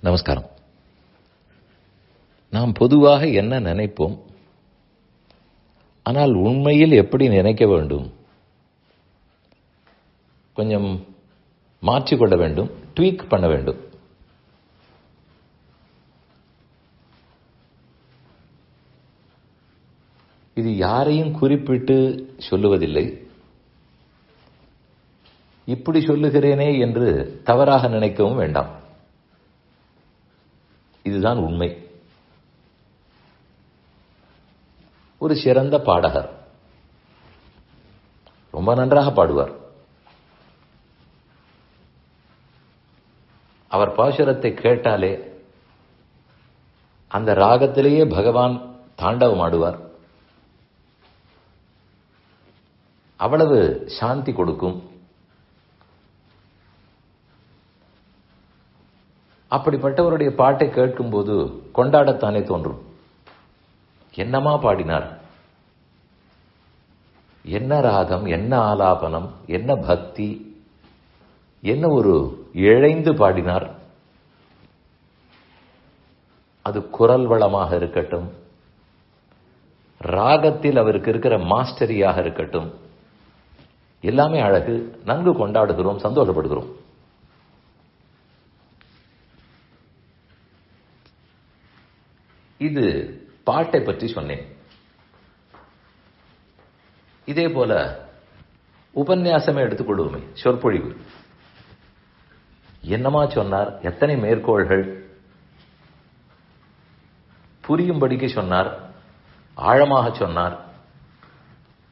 நமஸ்காரம். நாம் பொதுவாக என்ன நினைப்போம்? ஆனால் உண்மையில் எப்படி நினைக்க வேண்டும்? கொஞ்சம் மாற்றிக்கொள்ள வேண்டும் ட்வீக் பண்ண வேண்டும். இது யாரையும் குறிப்பிட்டு சொல்லுவதில்லை. இப்படி சொல்லுகிறேனே என்று தவறாக நினைக்கவும் வேண்டாம். இதுதான் உண்மை. ஒரு சிறந்த பாடகர். ரொம்ப நன்றாக பாடுவார். அவர் பாசுரத்தை கேட்டாலே அந்த ராகத்திலேயே பகவான் தாண்டவம் ஆடுவார். அவ்வளவு சாந்தி கொடுக்கும். அப்படிப்பட்டவருடைய பாட்டை கேட்கும்போது கொண்டாடத்தானே தோன்றும். என்னமா பாடினார்? என்ன ராகம் என்ன ஆலாபனம் என்ன பக்தி என்ன ஒரு இழைந்து பாடினார்? அது குரல் வளமாக இருக்கட்டும் ராகத்தில் அவருக்கு இருக்கிற மாஸ்டரியாக இருக்கட்டும் எல்லாமே அழகு. நன்கு கொண்டாடுகிறோம் சந்தோஷப்படுகிறோம். இது பாட்டை பற்றி சொன்னேன். இதே போல உபன்யாசமே எடுத்துக்கொள்வோமே சொற்பொழிவு. என்னமா சொன்னார்? எத்தனை மேற்கோள்கள்? புரியும்படிக்கு சொன்னார் ஆழமாக சொன்னார்.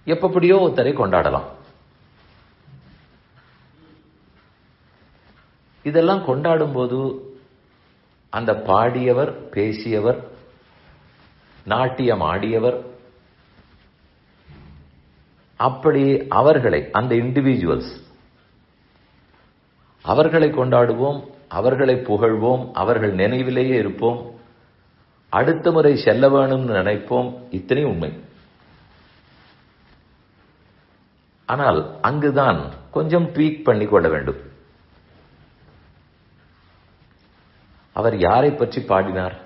எப்படியோ ஒருத்தரை கொண்டாடலாம். இதெல்லாம் கொண்டாடும் போது அந்த பாடியவர் பேசியவர் நாட்டியம் ஆடியவர். அப்படி அவர்களை அந்த இண்டிவிஜுவல்ஸ் அவர்களை கொண்டாடுவோம் அவர்களை புகழ்வோம் அவர்கள் நினைவிலேயே இருப்போம். அடுத்த முறை செல்ல வேணும்னு நினைப்போம். இத்தனை உண்மை. ஆனால் அங்குதான் கொஞ்சம் ட்வீக் பண்ணி கொள்ள வேண்டும். அவர் யாரை பற்றி பாடினார்?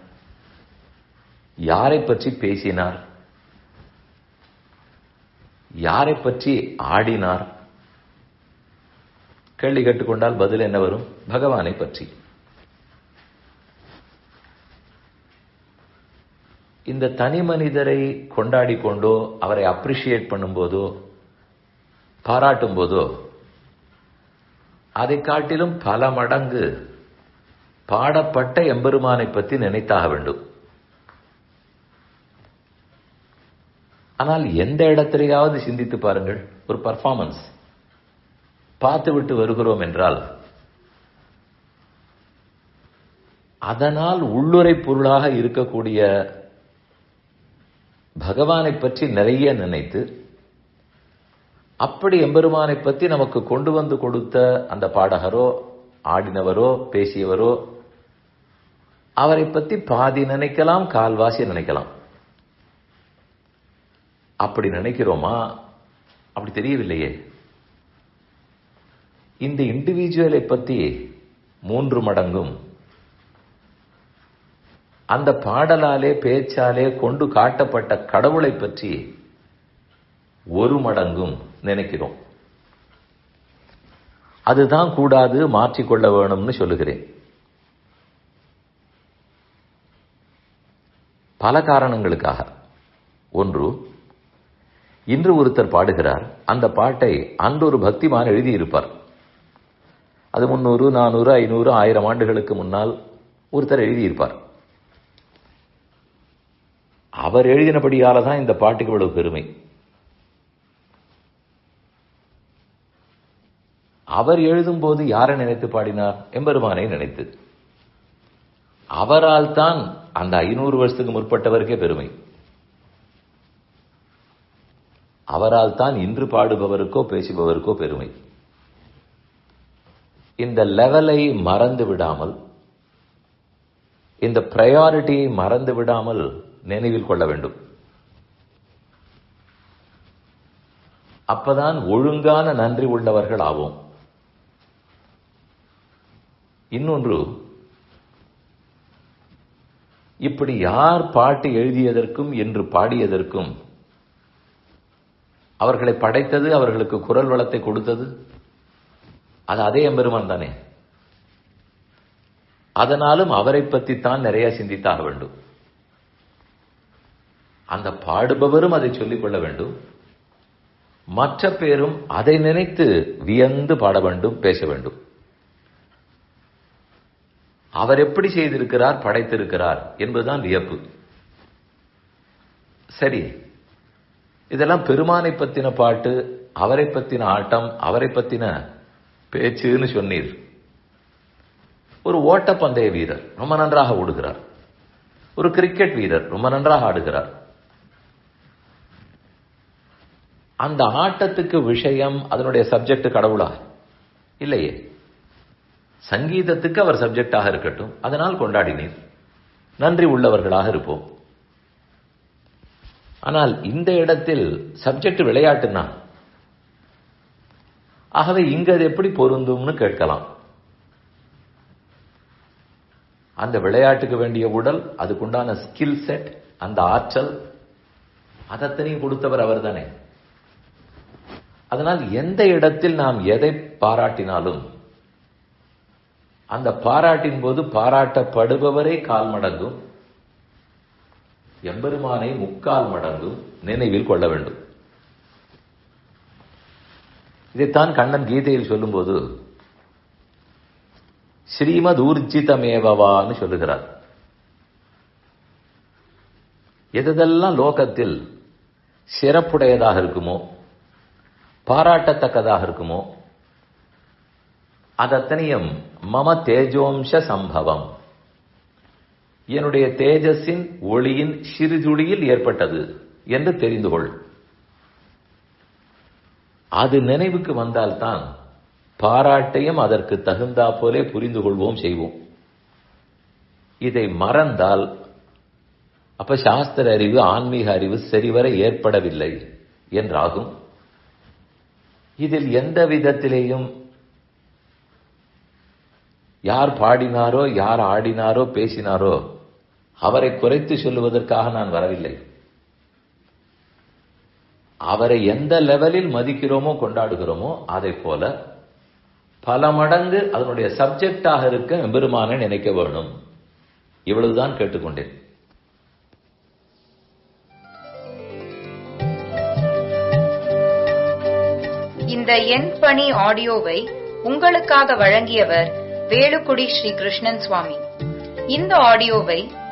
யாரை பற்றி பேசினார்? யாரை பற்றி ஆடினார்? கேள்வி கேட்டுக்கொண்டால் பதில் என்ன வரும்? பகவானை பற்றி. இந்த தனி மனிதரை கொண்டாடி கொண்டோ அவரை அப்ரிஷியேட் பண்ணும்போதோ பாராட்டும் போதோ அதை காட்டிலும் பல மடங்கு பாடப்பட்ட எம்பெருமானை பற்றி நினைத்தாக வேண்டும். ஆனால் எந்த இடத்திலேயாவது சிந்தித்து பாருங்கள் ஒரு பர்ஃபார்மன்ஸ் பார்த்து விட்டு வருகிறோம் என்றால் அதனால் உள்ளுரை பொருளாக இருக்கக்கூடிய பகவானை பற்றி நிறைய நினைத்து அப்படி எம்பெருமானை பற்றி நமக்கு கொண்டு வந்து கொடுத்த அந்த பாடகரோ ஆடினவரோ பேசியவரோ அவரை பற்றி பாதி நினைக்கலாம் கால்வாசி நினைக்கலாம். அப்படி நினைக்கிறோமா? அப்படி தெரியவில்லையே. இந்த இண்டிவிஜுவலை பற்றி மூன்று மடங்கும். அந்த பாடலாலே பேச்சாலே கொண்டு காட்டப்பட்ட கடவுளை பற்றி ஒரு மடங்கும் நினைக்கிறோம். அதுதான் கூடாது மாற்றிக்கொள்ள வேணும்னு சொல்லுகிறேன். பல காரணங்களுக்காக. ஒன்று இன்று ஒருத்தர் பாடுகிறார். அந்த பாட்டை அன்று ஒரு பக்திமான் எழுதியிருப்பார். அது முன்னூறு நானூறு ஐநூறு ஆயிரம் ஆண்டுகளுக்கு முன்னால் ஒருத்தர் எழுதியிருப்பார். அவர் எழுதினபடியால தான் இந்த பாட்டுக்கு இவ்வளவு பெருமை. அவர் எழுதும்போது யாரை நினைத்து பாடினார்? எம்பெருமானை நினைத்து. அவரால் தான் அந்த ஐநூறு வருஷத்துக்கு முற்பட்டவருக்கே பெருமை. அவரால் தான் இன்று பாடுபவருக்கோ பேசுபவருக்கோ பெருமை. இந்த லெவலை மறந்து விடாமல் இந்த ப்ரையாரிட்டியை மறந்து விடாமல் நினைவில் கொள்ள வேண்டும். அப்பதான் ஒழுங்கான நன்றி உள்ளவர்கள் ஆவோம். இன்னொன்று இப்படி யார் பாட்டு எழுதியதற்கும் என்று பாடியதற்கும் அவர்களை படைத்தது அவர்களுக்கு குரல் வளத்தை கொடுத்தது. அது அதே எம்பெருமான் தானே. அதனாலும் அவரை பற்றி தான் நிறைய சிந்தித்தாக வேண்டும். அந்த பாடுபவரும் அதை சொல்லிக் கொள்ள வேண்டும். மற்ற பேரும் அதை நினைத்து வியந்து பாட வேண்டும் பேச வேண்டும். அவர் எப்படி செய்திருக்கிறார் படைத்திருக்கிறார் என்பதுதான் வியப்பு. சரி இதெல்லாம் பெருமானை பத்தின பாட்டு அவரை பத்தின ஆட்டம் அவரை பத்தின பேச்சுன்னு சொன்னீர். ஒரு ஓட்டப்பந்தய வீரர் ரொம்ப நன்றாக ஓடுகிறார். ஒரு கிரிக்கெட் வீரர் ரொம்ப நன்றாக ஆடுகிறார். அந்த ஆட்டத்துக்கு விஷயம் அதனுடைய சப்ஜெக்ட் கடவுளா இல்லையே? சங்கீதத்துக்கு அவர் சப்ஜெக்டாக இருக்கட்டும் அதனால் கொண்டாடினீர். நன்றி உள்ளவர்களாக இருப்போம். ஆனால் இந்த இடத்தில் சப்ஜெக்ட் விளையாட்டுனா ஆகவே இங்க அது எப்படி பொருந்தும்னு கேட்கலாம். அந்த விளையாட்டுக்கு வேண்டிய உடல் அதுக்குண்டான ஸ்கில் செட் அந்த ஆற்றல் அதத்தனையும் கொடுத்தவர் அவர் தானே அதனால் எந்த இடத்தில் நாம் எதை பாராட்டினாலும் அந்த பாராட்டின் போது பாராட்டப்படுபவரே கால் மடங்கும் எம்பெருமானை முக்கால் மடங்கும் நினைவில் கொள்ள வேண்டும். இதைத்தான் கண்ணன் கீதையில் சொல்லும்போது ஸ்ரீமத் ஊர்ஜிதமேவவான்னு சொல்லுகிறார். எதெல்லாம் லோகத்தில் சிறப்புடையதாக இருக்குமோ பாராட்டத்தக்கதாக இருக்குமோ அதத்தனையும் மம தேஜோம்ச சம்பவம். என்னுடைய தேஜஸின் ஒளியின் சிறுதுளியில் ஏற்பட்டது என்று தெரிந்து கொள். அது நினைவுக்கு வந்தால்தான் பாராட்டையும் அதற்கு தகுந்தா போலே புரிந்து கொள்வோம் செய்வோம். இதை மறந்தால் அப்ப சாஸ்திர அறிவு ஆன்மீக அறிவு சரிவர ஏற்படவில்லை என்றாகும். இதில் எந்த விதத்திலேயும் யார் பாடினாரோ யார் ஆடினாரோ பேசினாரோ அவரை குறைத்து சொல்லுவதற்காக நான் வரவில்லை. அவரை எந்த லெவலில் மதிக்கிறோமோ கொண்டாடுகிறோமோ அதை போல பல மடங்கு அதனுடைய சப்ஜெக்டாக இருக்க எம்பெருமானை நினைக்க வேணும். இவ்வளவுதான் கேட்டுக்கொண்டேன். இந்த எண் பணி ஆடியோவை உங்களுக்காக வழங்கியவர் வேலுக்குடி ஸ்ரீ கிருஷ்ணன் சுவாமி. இந்த ஆடியோவை